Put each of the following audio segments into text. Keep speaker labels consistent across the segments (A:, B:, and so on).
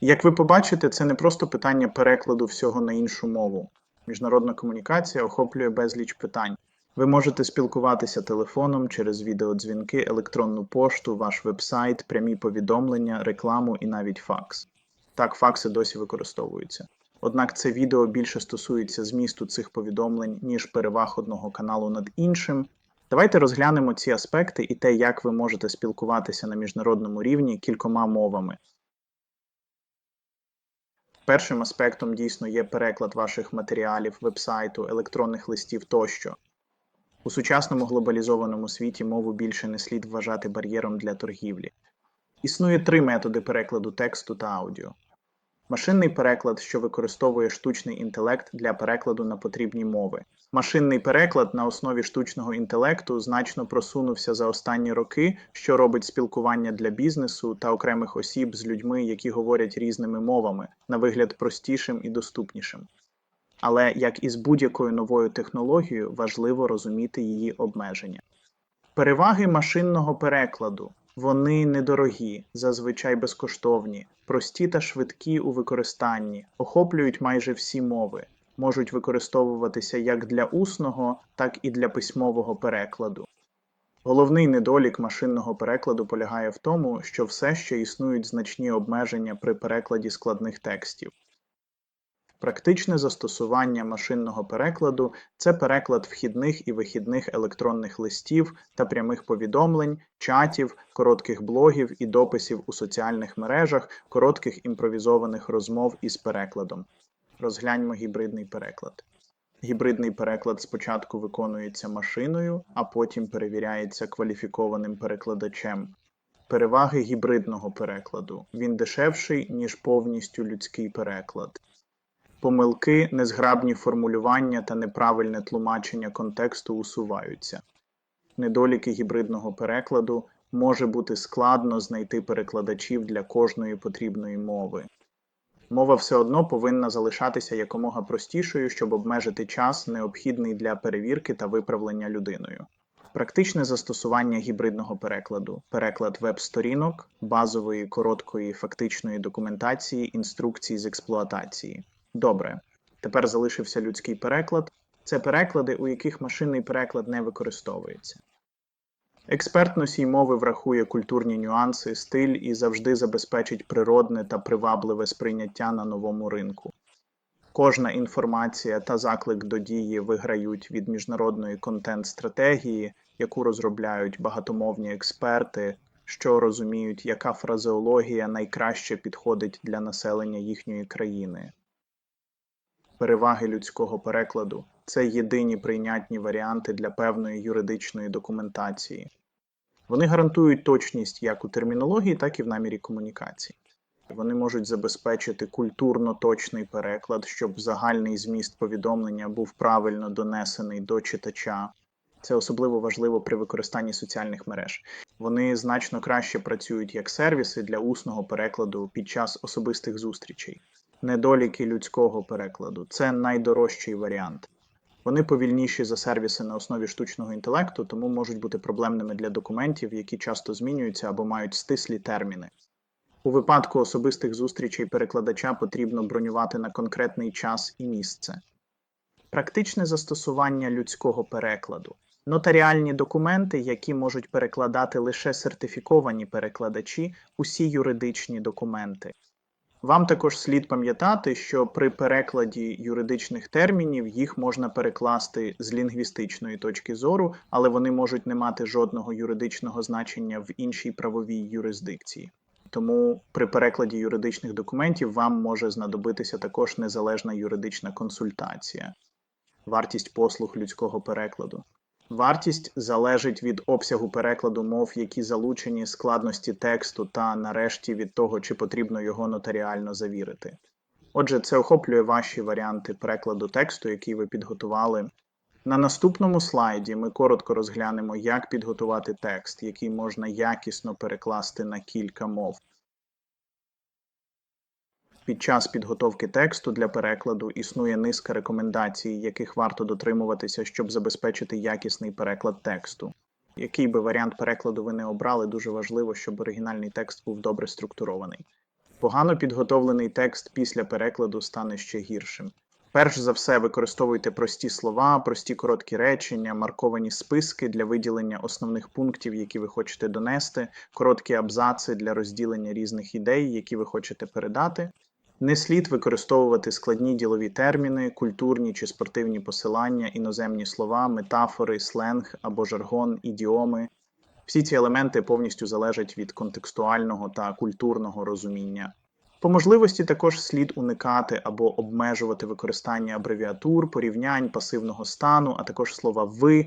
A: Як ви побачите, це не просто питання перекладу всього на іншу мову. Міжнародна комунікація охоплює безліч питань. Ви можете спілкуватися телефоном через відеодзвінки, електронну пошту, ваш вебсайт, прямі повідомлення, рекламу і навіть факс. Так, факси досі використовуються. Однак це відео більше стосується змісту цих повідомлень, ніж переваг одного каналу над іншим. Давайте розглянемо ці аспекти і те, як ви можете спілкуватися на міжнародному рівні кількома мовами. Першим аспектом дійсно є переклад ваших матеріалів, вебсайту, електронних листів тощо. У сучасному глобалізованому світі мову більше не слід вважати бар'єром для торгівлі. Існує три методи перекладу тексту та аудіо. Машинний переклад, що використовує штучний інтелект для перекладу на потрібні мови. Машинний переклад на основі штучного інтелекту значно просунувся за останні роки, що робить спілкування для бізнесу та окремих осіб з людьми, які говорять різними мовами, на вигляд простішим і доступнішим. Але як і з будь-якою новою технологією, важливо розуміти її обмеження. Переваги машинного перекладу вони недорогі, зазвичай безкоштовні, прості та швидкі у використанні, охоплюють майже всі мови, можуть використовуватися як для усного, так і для письмового перекладу. Головний недолік машинного перекладу полягає в тому, що все ще існують значні обмеження при перекладі складних текстів. Практичне застосування машинного перекладу це переклад вхідних і вихідних електронних листів та прямих повідомлень, чатів, коротких блогів і дописів у соціальних мережах, коротких імпровізованих розмов із перекладом. Розгляньмо гібридний переклад. Гібридний переклад спочатку виконується машиною, а потім перевіряється кваліфікованим перекладачем. Переваги гібридного перекладу. Він дешевший, ніж повністю людський переклад. Помилки, незграбні формулювання та неправильне тлумачення контексту усуваються. Недоліки гібридного перекладу може бути складно знайти перекладачів для кожної потрібної мови. Мова все одно повинна залишатися якомога простішою, щоб обмежити час, необхідний для перевірки та виправлення людиною. Практичне застосування гібридного перекладу: переклад веб-сторінок, базової короткої фактичної документації, інструкцій з експлуатації. Добре, тепер залишився людський переклад. Це переклади, у яких машинний переклад не використовується. Експерт носій мови врахує культурні нюанси, стиль і завжди забезпечить природне та привабливе сприйняття на новому ринку. Кожна інформація та заклик до дії виграють від міжнародної контент-стратегії, яку розробляють багатомовні експерти, що розуміють, яка фразеологія найкраще підходить для населення їхньої країни. Переваги людського перекладу це єдині прийнятні варіанти для певної юридичної документації. Вони гарантують точність як у термінології, так і в намірі комунікації. Вони можуть забезпечити культурно точний переклад, щоб загальний зміст повідомлення був правильно донесений до читача. Це особливо важливо при використанні соціальних мереж. Вони значно краще працюють як сервіси для усного перекладу під час особистих зустрічей. Недоліки людського перекладу це найдорожчий варіант. Вони повільніші за сервіси на основі штучного інтелекту, тому можуть бути проблемними для документів, які часто змінюються або мають стислі терміни. У випадку особистих зустрічей перекладача потрібно бронювати на конкретний час і місце. Практичне застосування людського перекладу. Нотаріальні документи, які можуть перекладати лише сертифіковані перекладачі, усі юридичні документи. Вам також слід пам'ятати, що при перекладі юридичних термінів їх можна перекласти з лінгвістичної точки зору, але вони можуть не мати жодного юридичного значення в іншій правовій юрисдикції. Тому при перекладі юридичних документів вам може знадобитися також незалежна юридична консультація, вартість послуг людського перекладу. Вартість залежить від обсягу перекладу мов, які залучені, складності тексту та, нарешті, від того, чи потрібно його нотаріально завірити. Отже, це охоплює ваші варіанти перекладу тексту, який ви підготували. На наступному слайді ми коротко розглянемо, як підготувати текст, який можна якісно перекласти на кілька мов. Під час підготовки тексту для перекладу існує низка рекомендацій, яких варто дотримуватися, щоб забезпечити якісний переклад тексту. Який би варіант перекладу ви не обрали, дуже важливо, щоб оригінальний текст був добре структурований. Погано підготовлений текст після перекладу стане ще гіршим. Перш за все, використовуйте прості слова, прості короткі речення, марковані списки для виділення основних пунктів, які ви хочете донести, короткі абзаци для розділення різних ідей, які ви хочете передати. Не слід використовувати складні ділові терміни, культурні чи спортивні посилання, іноземні слова, метафори, сленг або жаргон, ідіоми. Всі ці елементи повністю залежать від контекстуального та культурного розуміння. По можливості також слід уникати або обмежувати використання абревіатур, порівнянь, пасивного стану, а також слова ви.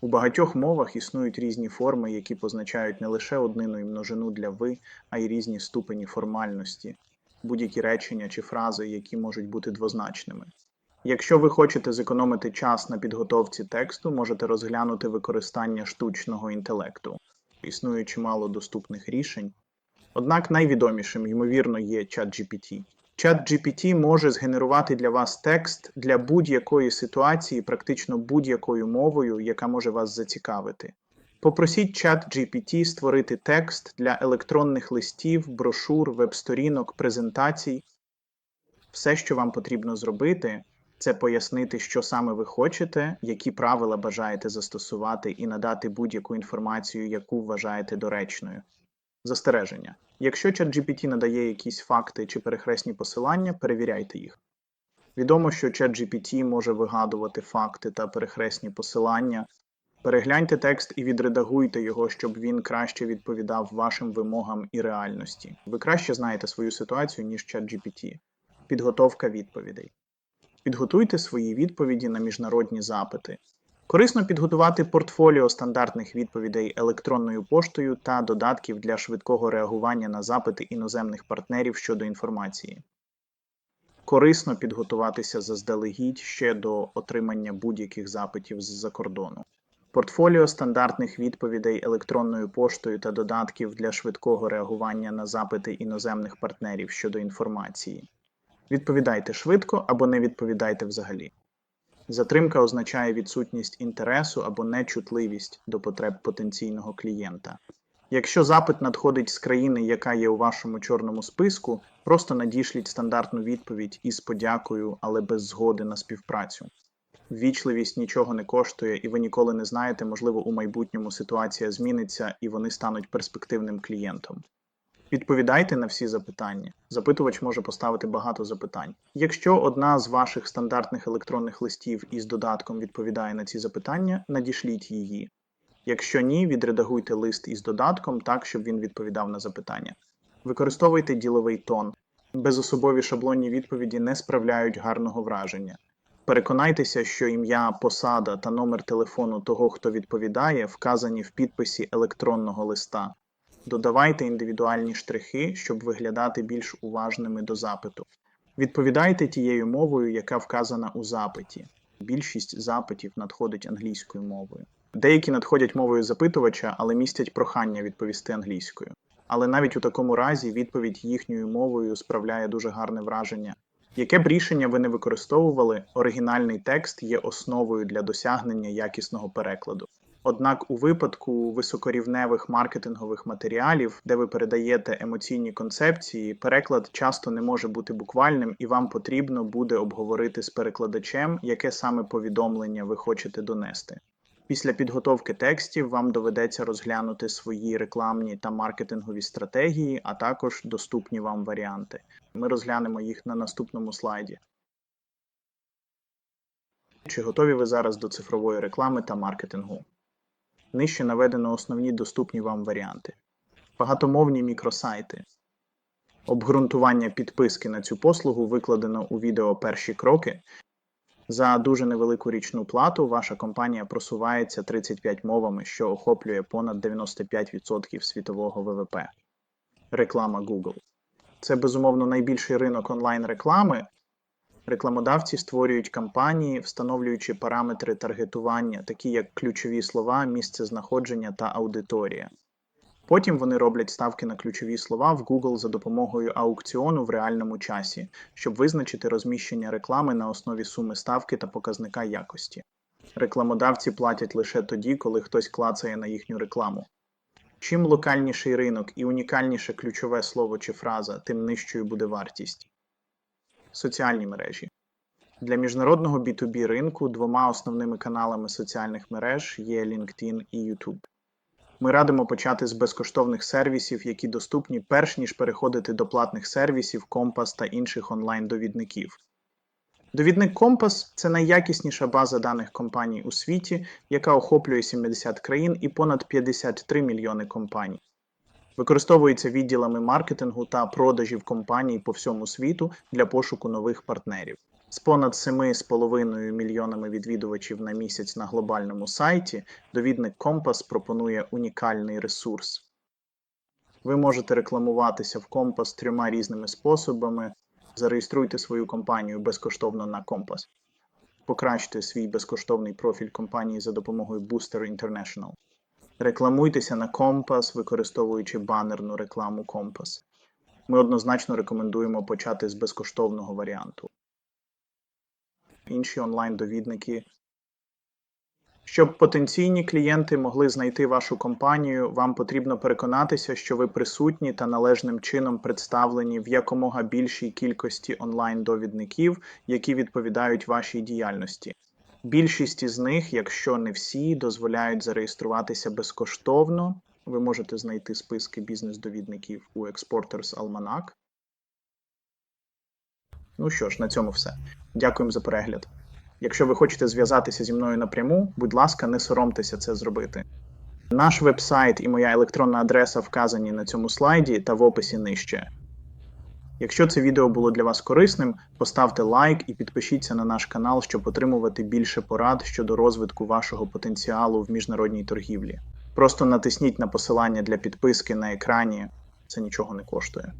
A: У багатьох мовах існують різні форми, які позначають не лише однину і множину для ви, а й різні ступені формальності, будь-які речення чи фрази, які можуть бути двозначними. Якщо ви хочете зекономити час на підготовці тексту, можете розглянути використання штучного інтелекту. Існує чимало доступних рішень. Однак найвідомішим, ймовірно, є ChatGPT. ChatGPT може згенерувати для вас текст для будь-якої ситуації, практично будь-якою мовою, яка може вас зацікавити. Попросіть ChatGPT створити текст для електронних листів, брошур, веб-сторінок, презентацій. Все, що вам потрібно зробити, це пояснити, що саме ви хочете, які правила бажаєте застосувати, і надати будь-яку інформацію, яку вважаєте доречною. Застереження. Якщо ChatGPT надає якісь факти чи перехресні посилання, перевіряйте їх. Відомо, що ChatGPT може вигадувати факти та перехресні посилання. Перегляньте текст і відредагуйте його, щоб він краще відповідав вашим вимогам і реальності. Ви краще знаєте свою ситуацію, ніж ChatGPT. Підготовка відповідей. Підготуйте свої відповіді на міжнародні запити. Корисно підготувати портфоліо стандартних відповідей електронною поштою та додатків для швидкого реагування на запити іноземних партнерів щодо інформації. Корисно підготуватися заздалегідь ще до отримання будь-яких запитів з-за кордону. Портфоліо стандартних відповідей електронною поштою та додатків для швидкого реагування на запити іноземних партнерів щодо інформації. Відповідайте швидко або не відповідайте взагалі. Затримка означає відсутність інтересу або нечутливість до потреб потенційного клієнта. Якщо запит надходить з країни, яка є у вашому чорному списку, просто надішліть стандартну відповідь із подякою, але без згоди на співпрацю. Ввічливість нічого не коштує, і ви ніколи не знаєте, можливо, у майбутньому ситуація зміниться і вони стануть перспективним клієнтом. Відповідайте на всі запитання. Запитувач може поставити багато запитань. Якщо одна з ваших стандартних електронних листів із додатком відповідає на ці запитання, надішліть її. Якщо ні, відредагуйте лист із додатком так, щоб він відповідав на запитання. Використовуйте діловий тон. Безособові шаблонні відповіді не справляють гарного враження. Переконайтеся, що ім'я, посада та номер телефону того, хто відповідає, вказані в підписі електронного листа. Додавайте індивідуальні штрихи, щоб виглядати більш уважними до запиту. Відповідайте тією мовою, яка вказана у запиті. Більшість запитів надходить англійською мовою. Деякі надходять мовою запитувача, але містять прохання відповісти англійською. Але навіть у такому разі відповідь їхньою мовою справляє дуже гарне враження. Яке б рішення ви не використовували, оригінальний текст є основою для досягнення якісного перекладу. Однак у випадку високорівневих маркетингових матеріалів, де ви передаєте емоційні концепції, переклад часто не може бути буквальним, і вам потрібно буде обговорити з перекладачем, яке саме повідомлення ви хочете донести. Після підготовки текстів вам доведеться розглянути свої рекламні та маркетингові стратегії, а також доступні вам варіанти. Ми розглянемо їх на наступному слайді. Чи готові ви зараз до цифрової реклами та маркетингу? Нижче наведено основні доступні вам варіанти. Багатомовні мікросайти. Обґрунтування підписки на цю послугу викладено у відео перші кроки. За дуже невелику річну плату ваша компанія просувається 35 мовами, що охоплює понад 95% світового ВВП. Реклама Google. Це безумовно найбільший ринок онлайн-реклами. Рекламодавці створюють кампанії, встановлюючи параметри таргетування, такі як ключові слова, місце знаходження та аудиторія. Потім вони роблять ставки на ключові слова в Google за допомогою аукціону в реальному часі, щоб визначити розміщення реклами на основі суми ставки та показника якості. Рекламодавці платять лише тоді, коли хтось клацає на їхню рекламу. Чим локальніший ринок і унікальніше ключове слово чи фраза, тим нижчою буде вартість. Соціальні мережі. Для міжнародного B2B ринку двома основними каналами соціальних мереж є LinkedIn і YouTube. Ми радимо почати з безкоштовних сервісів, які доступні перш ніж переходити до платних сервісів Compass та інших онлайн-довідників. Довідник Compass – це найякісніша база даних компаній у світі, яка охоплює 70 країн і понад 53 мільйони компаній. Використовується відділами маркетингу та продажів компаній по всьому світу для пошуку нових партнерів. З понад 7,5 мільйонами відвідувачів на місяць на глобальному сайті довідник Compass пропонує унікальний ресурс. Ви можете рекламуватися в Compass трьома різними способами. Зареєструйте свою компанію безкоштовно на Compass. Покращте свій безкоштовний профіль компанії за допомогою Booster International. Рекламуйтеся на Compass, використовуючи банерну рекламу Compass. Ми однозначно рекомендуємо почати з безкоштовного варіанту. Інші онлайн-довідники. Щоб потенційні клієнти могли знайти вашу компанію, вам потрібно переконатися, що ви присутні та належним чином представлені в якомога більшій кількості онлайн-довідників, які відповідають вашій діяльності. Більшість із них, якщо не всі, дозволяють зареєструватися безкоштовно. Ви можете знайти списки бізнес-довідників у Exporters Almanac. Ну що ж, на цьому все. Дякуємо за перегляд. Якщо ви хочете зв'язатися зі мною напряму, будь ласка, не соромтеся це зробити. Наш веб-сайт і моя електронна адреса вказані на цьому слайді та в описі нижче. Якщо це відео було для вас корисним, поставте лайк і підпишіться на наш канал, щоб отримувати більше порад щодо розвитку вашого потенціалу в міжнародній торгівлі. Просто натисніть на посилання для підписки на екрані, це нічого не коштує.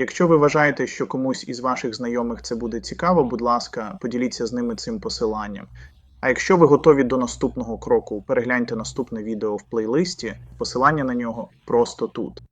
A: Якщо ви вважаєте, що комусь із ваших знайомих це буде цікаво, будь ласка, поділіться з ними цим посиланням. А якщо ви готові до наступного кроку, перегляньте наступне відео в плейлисті, посилання на нього просто тут.